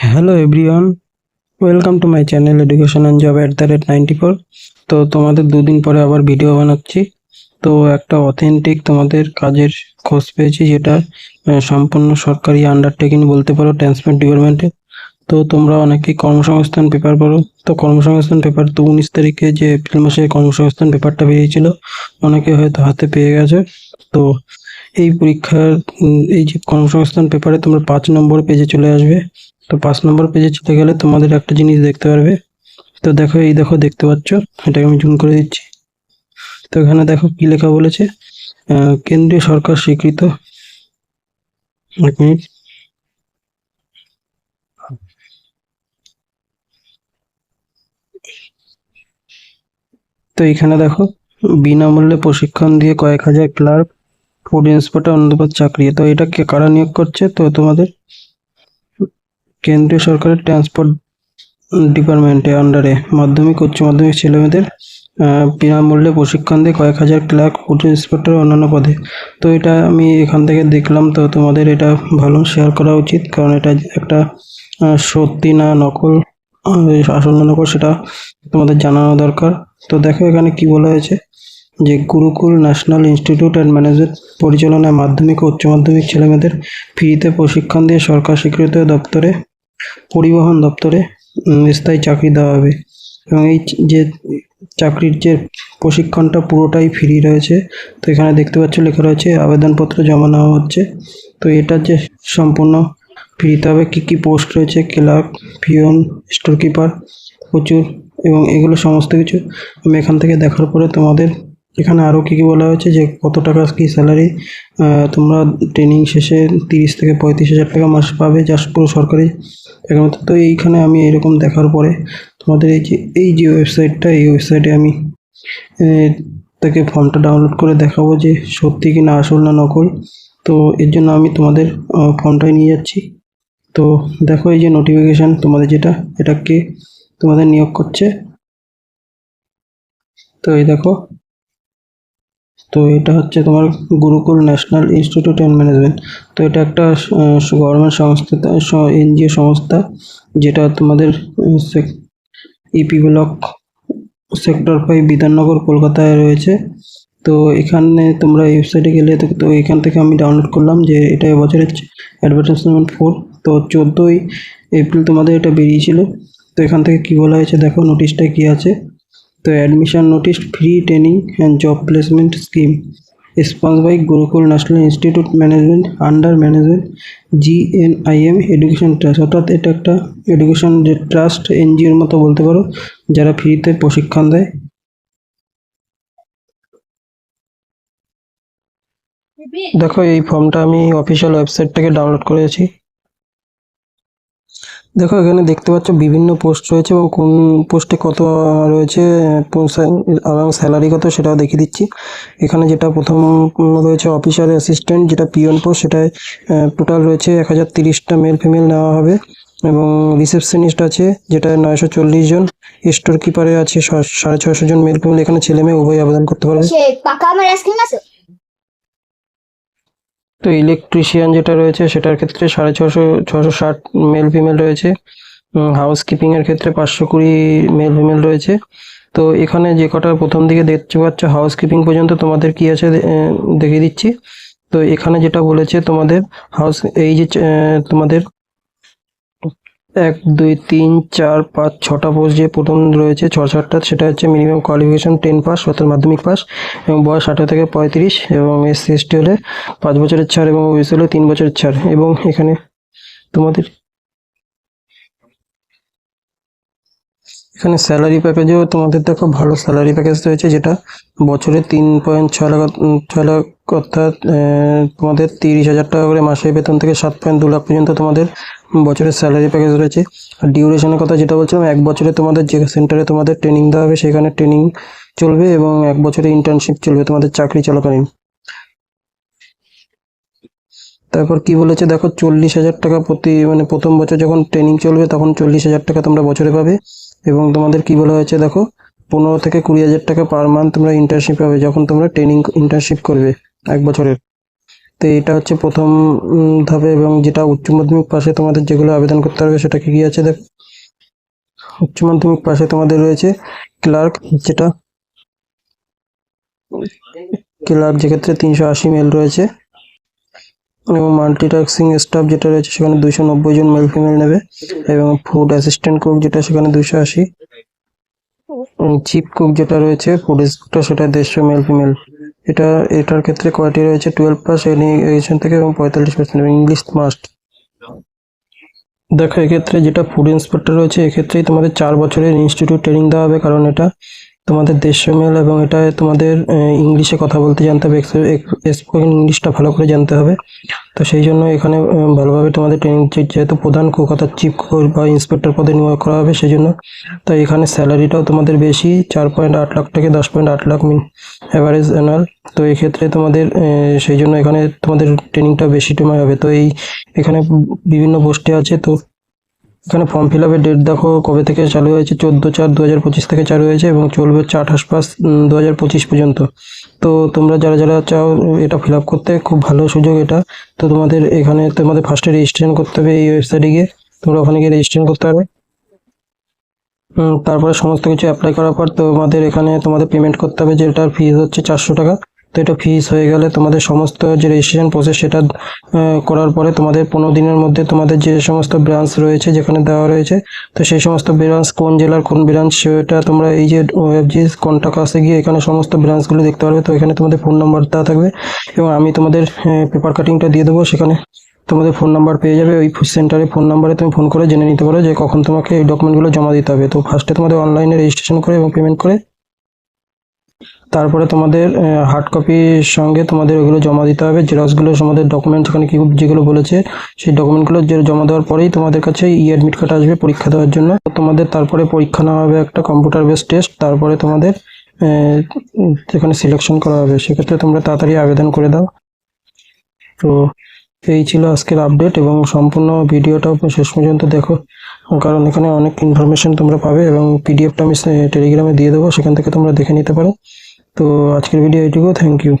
Hello everyone welcome to my channel education and job at the rate ninety four তো তোমাদের দুদিন পরে আবার ভিডিও বানাচ্ছি। তো একটা অথেন্টিক তোমাদের কাজের খোঁজ পেয়েছি, যেটা সম্পূর্ণ সরকারি আন্ডারটেকিং বলতে পারো ট্রান্সপোর্ট ডিপার্টমেন্টে তো তোমরা অনেকেই কর্মসংস্থান পেপার পড়ো। তো কর্মসংস্থান পেপার তো উনিশ তারিখে যে এপ্রিল মাসে কর্মসংস্থান পেপারটা বেরিয়েছিল, অনেকে হয়তো হাতে পেয়ে গেছে। তো এই পরীক্ষার এই যে কর্মসংস্থান পেপারে তোমরা পাঁচ নম্বর পেজে চলে আসবে। তো পাঁচ নম্বর পেজে চলে গেলে তোমাদের একটা জিনিস দেখতে পারবে। তো দেখো, এই দেখো দেখতে পাচ্ছ, এটাকে আমি জুম করে দিচ্ছি। তো এখানে দেখো কি লেখা বলেছে কেন্দ্রীয় সরকার স্বীকৃত। এক মিনিট তো এখানে দেখো, বিনামূল্যে প্রশিক্ষণ দিয়ে কয়েক হাজার ক্লার্ক ফুড ইন্সপেক্টর অনুপাত চাকরি। তো এটা কে, কারা নিয়োগ করছে? তো তোমাদের কেন্দ্রীয় সরকারের ট্রান্সপোর্ট ডিপার্টমেন্টে আন্ডারে মাধ্যমিক উচ্চ মাধ্যমিক ছেলেমেয়েদের বিনামূল্যে প্রশিক্ষণ দিয়ে কয়েক হাজার ক্লার্ক ফুড ইন্সপেক্টর অন্যান্য পদে। তো এটা আমি এখান থেকে দেখলাম তো তোমাদের এটা ভালো শেয়ার করা উচিত কারণ এটা একটা সত্যি না নকল আহ, আসল না নকল সেটা তোমাদের জানানো দরকার। তো দেখো এখানে কি বলা হয়েছে যে Gurukul national institute and management পরিচালনায় মাধ্যমিক ও উচ্চ মাধ্যমিক ছেলেমেয়েদের ফ্রিতে প্রশিক্ষণ দিয়ে সরকার স্বীকৃত দপ্তরে পরিবহন দপ্তরে স্থায়ী চাকরি দেওয়া হবে। এবং এই যে চাকরির যে প্রশিক্ষণটা পুরোটাই ফ্রি রয়েছে, তো এখানে দেখতে পাচ্ছ লেখা রয়েছে, আবেদনপত্র জমা নেওয়া হচ্ছে। তো এটা যে সম্পূর্ণ ফ্রিতে হবে কী কী পোস্ট রয়েছে, ক্লার্ক পিয়ন স্টোর কিপার প্রচুর, এবং এগুলো সমস্ত কিছু আমি এখান থেকে দেখার পরে তোমাদের এখানে আরও কী কী বলা হয়েছে, যে কত টাকা কী স্যালারি তোমরা ট্রেনিং শেষে তিরিশ থেকে পঁয়ত্রিশ হাজার টাকা মাস পাবে জাস্ট পুরো সরকারি একমাত্র তো এইখানে আমি এরকম দেখার পরে তোমাদের এই যে এই যে ওয়েবসাইটটা এই ওয়েবসাইটে আমি তাকে ফর্মটা ডাউনলোড করে দেখাবো যে সত্যি কি না আসল না নকল। তো এর জন্য আমি তোমাদের ফর্মটাই নিয়ে যাচ্ছি। তো দেখো এই যে নোটিফিকেশান তোমাদের যেটা এটাকে তোমাদের নিয়োগ করছে। তো এই দেখো তো এটা হচ্ছে তোমার Gurukul national institute and management. তো এটা একটা গভর্নমেন্ট সংস্থা এনজিও সংস্থা, যেটা তোমাদের EP block sector five Bidhannagar, কলকাতায় রয়েছে। তো এখানে তোমরা ওয়েবসাইটে গেলে তো এখান থেকে আমি ডাউনলোড করলাম যে এটা এবছরের অ্যাডভার্টাইজমেন্ট ফোর তো চোদ্দোই এপ্রিল তোমাদের এটা বেরিয়েছিল। তো এখান থেকে কী বলা হয়েছে দেখো নোটিশটায় কী আছে। তো admission notice free training and job placement scheme sponsored by Gurukul national institute management under management GNIM education trust অর্থাৎ এটা একটা এডুকেশন যে ট্রাস্ট এনজিওর মতো বলতে পারো, যারা ফ্রিতে প্রশিক্ষণ দেয়। দেখো, এই ফর্মটা আমি অফিসিয়াল ওয়েবসাইট থেকে ডাউনলোড করেছি। দেখো, এখানে দেখতে পাচ্ছ বিভিন্ন পোস্ট রয়েছে এবং কোন পোস্টে কত রয়েছে এবং স্যালারি কত সেটাও দেখিয়ে দিচ্ছি। এখানে যেটা প্রথম রয়েছে অফিসার অ্যাসিস্ট্যান্ট যেটা পিওন পোস্ট সেটায় টোটাল রয়েছে এক হাজার তিরিশটা মেল ফিমেল নেওয়া হবে এবং রিসেপশনিস্ট আছে যেটা নয়শো চল্লিশ জন। স্টোর কিপারে আছে সাড়ে ছয়শো জন মেল ফিমেল এখানে ছেলে মেয়ে উভয় আবেদন করতে পারবে। তো ইলেকট্রিশিয়ান যেটা রয়েছে সেটার ক্ষেত্রে সাড়ে ছশো ছশো ষাট মেল ফিমেল রয়েছে। হাউস কিপিংয়ের ক্ষেত্রে পাঁচশো কুড়ি মেল ফিমেল রয়েছে। তো এখানে যে কটা প্রথম দিকে দেখতে পাচ্ছ হাউস কিপিং পর্যন্ত তোমাদের কি আছে দেখিয়ে দিচ্ছি। তো এখানে যেটা বলেছে তোমাদের হাউস এই যে তোমাদের এক, দুই, তিন, চার, পাঁচ, ছটা পোস্ট যে প্রথম রয়েছে ছ সাতটা, সেটা হচ্ছে মিনিমাম কোয়ালিফিকেশন টেন পাস অর্থাৎ মাধ্যমিক পাস এবং বয়স আঠারো থেকে পঁয়ত্রিশ এবং এসসি এসটি হলে পাঁচ বছরের ছাড় এবং ওবিসি হলে তিন বছরের ছাড়। এবং এখানে তোমাদের এখানে স্যালারি প্যাকেজেও তোমাদের দেখো ভালো স্যালারি প্যাকেজ রয়েছে, যেটা বছরে তিন পয়েন্ট ছয় লাখ ছয় লাখ অর্থাৎ তোমাদের তিরিশ হাজার টাকা করে মাসে বেতন থেকে সাত পয়েন্ট দু লাখ পর্যন্ত তোমাদের বছরের স্যালারি প্যাকেজ রয়েছে। আর ডিউরেশনের কথা যেটা বলছিলাম, এক বছরে তোমাদের যে সেন্টারে তোমাদের ট্রেনিং দেওয়া হবে, সেখানে ট্রেনিং চলবে এবং এক বছরে ইন্টার্নশিপ চলবে তোমাদের চাকরি চলাকালীন। তারপর কি বলেছে? দেখো, চল্লিশ হাজার টাকা প্রতি মানে প্রথম বছর যখন ট্রেনিং চলবে, তখন চল্লিশ হাজার টাকা তোমরা বছরে পাবে। এবং তোমাদের কি বলা হয়েছে? দেখো, পনেরো থেকে কুড়ি হাজার টাকা পার মান্থ তোমরা ইন্টার্নশিপ পাবে যখন তোমরা ট্রেনিং ইন্টার্নশিপ করবে এক বছরের। তো এটা হচ্ছে প্রথম ধাপে এবং যেটা উচ্চ মাধ্যমিক পাশে তোমাদের যেগুলো আবেদন করতে হবে সেটা কি কি আছে দেখ। উচ্চ মাধ্যমিক পাশে তোমাদের রয়েছে ক্লার্ক যেটা ক্লার্ক যেক্ষেত্রে তিনশো আশি মেল রয়েছে এবং মাল্টিটাস্কিং স্টাফ যেটা রয়েছে সেখানে দুইশো নব্বই জন মেল ফিমেল নেবে এবং ফুড অ্যাসিস্ট্যান্ট কুক যেটা সেখানে দুইশো আশি। চিপ কুক যেটা রয়েছে ফুড সেটা দেড়শো মেল ফিমেল। এটা, এটার ক্ষেত্রে কোয়ালিটি রয়েছে টুয়েলভ পাস এডুকেশন থেকে এবং পঁয়তাল্লিশ পার্সেন্ট ইংলিশ মাস্ট দেখো, এক্ষেত্রে যেটা ফুড ইন্সপেক্টর রয়েছে, এক্ষেত্রেই তোমাদের চার বছরের ইনস্টিটিউট ট্রেনিং দেওয়া হবে, কারণ এটা তোমাদের দেড়শো মেল এবং এটা তোমাদের ইংলিশে কথা বলতে জানতে হবে স্পোকেন ইংলিশটা ভালো করে জানতে হবে। তো সেই জন্য এখানে ভালোভাবে তোমাদের ট্রেনিং যেহেতু প্রধান কুক অর্থাৎ চিফ কুক বা ইন্সপেক্টর পদে নিয়োগ করা হবে সেই জন্য তাই এখানে স্যালারিটাও তোমাদের বেশি, চার পয়েন্ট আট লাখ থেকে দশ পয়েন্ট আট লাখ মিন অ্যাভারেজ অ্যানুয়াল তো এই ক্ষেত্রে তোমাদের সেই জন্য এখানে তোমাদের ট্রেনিংটা বেশি সময় হবে। তো এই, এখানে বিভিন্ন পোস্টে আছে, তো এখানে ফর্ম ফিল আপের ডেট দেখো, কবে থেকে চালু হয়েছে? চোদ্দ চার দু হাজার পঁচিশ থেকে চালু হয়েছে এবং চলবে হচ্ছে আঠাশ পাঁচ দু হাজার পঁচিশ পর্যন্ত। তো তোমরা যারা যারা চাও এটা ফিল আপ করতে, খুব ভালো সুযোগ এটা। তো তোমাদের এখানে, তোমাদের ফার্স্টে রেজিস্ট্রেশন করতে হবে এই ওয়েবসাইটে গিয়ে। তোমরা ওখানে গিয়ে রেজিস্ট্রেশন করতে হবে তারপরে সমস্ত কিছু অ্যাপ্লাই করার পর তোমাদের এখানে তোমাদের পেমেন্ট করতে হবে, যেটার ফিজ হচ্ছে চারশো টাকা। তো এটা ফিস হয়ে গেলে তোমাদের সমস্ত যে রেজিস্ট্রেশন প্রসেস সেটা করার পরে তোমাদের পনেরো দিনের মধ্যে তোমাদের যে সমস্ত ব্রাঞ্চ রয়েছে যেখানে দেওয়া রয়েছে, তো সেই সমস্ত ব্রাঞ্চ কোন জেলার কোন ব্রাঞ্চ সেটা তোমরা এই যে ওয়েবজিএস কন্টাক্ট আসে গিয়ে এখানে সমস্ত ব্রাঞ্চগুলো দেখতে পারবে। তো এখানে তোমাদের ফোন নাম্বার দেওয়া থাকবে এবং আমি তোমাদের পেপার কাটিংটা দিয়ে দেবো। সেখানে তোমাদের ফোন নাম্বার পেয়ে যাবে। ওই সেন্টারে ফোন নাম্বারে তুমি ফোন করে জেনে নিতে পারো যে কখন তোমাকে এই ডকুমেন্টগুলো জমা দিতে হবে। তো ফার্স্টে তোমাদের অনলাইনে রেজিস্ট্রেশন করে এবং পেমেন্ট করে তারপরে তোমাদের হার্ড কপির সঙ্গে তোমাদের ওগুলো জমা দিতে হবে জেরক্সগুলো তোমাদের ডকুমেন্ট এখানে কি যেগুলো বলেছে, সেই ডকুমেন্টগুলো জমা দেওয়ার পরেই তোমাদের কাছে ই অ্যাডমিট কার্ড আসবে পরীক্ষা দেওয়ার জন্য। তোমাদের তারপরে পরীক্ষা নেওয়া হবে একটা কম্পিউটার বেস টেস্ট তারপরে তোমাদের এখানে সিলেকশন করা হবে, সেক্ষেত্রে তোমরা তাড়াতাড়ি আবেদন করে দাও। তো এই ছিল আজকের আপডেট এবং সম্পূর্ণ ভিডিওটাও শেষ পর্যন্ত দেখো, কারণ এখানে অনেক ইনফরমেশন তোমরা পাবে এবং পিডিএফটা আমি টেলিগ্রামে দিয়ে দেবো, সেখান থেকে তোমরা দেখে নিতে পারো। তো আজকের ভিডিও এইটুকু থ্যাংক ইউ